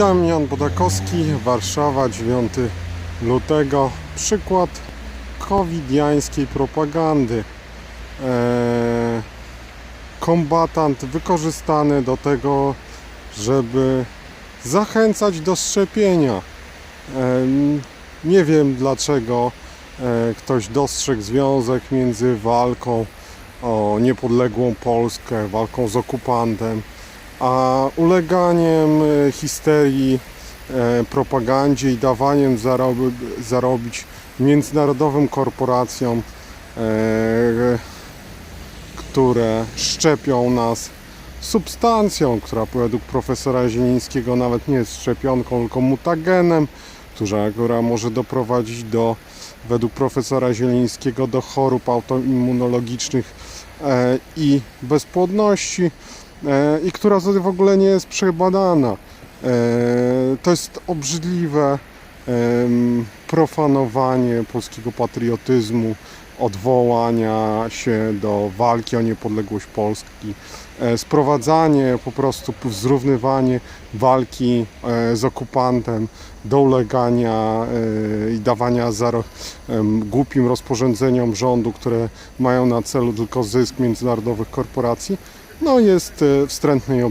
Witam, Jan Bodakowski, Warszawa, 9 lutego. Przykład covidiańskiej propagandy. Eee, kombatant wykorzystany do tego, żeby zachęcać do szczepienia. Em, Nie wiem dlaczego e, ktoś dostrzegł związek między walką o niepodległą Polskę, walką z okupantem, a uleganiem e, histerii, e, propagandzie i dawaniem zarobić międzynarodowym korporacjom, e, które szczepią nas substancją, która według profesora Zielińskiego nawet nie jest szczepionką, tylko mutagenem, która, która może doprowadzić do, według profesora Zielińskiego, do chorób autoimmunologicznych i bezpłodności e, i która w ogóle nie jest przebadana. E, to jest obrzydliwe profanowanie polskiego patriotyzmu, odwołania się do walki o niepodległość Polski, e, sprowadzanie, po prostu zrównywanie walki e, z okupantem do ulegania e, i dawania em, głupim rozporządzeniom rządu, które mają na celu tylko zysk międzynarodowych korporacji, no jest wstrętny i obrzydliwy.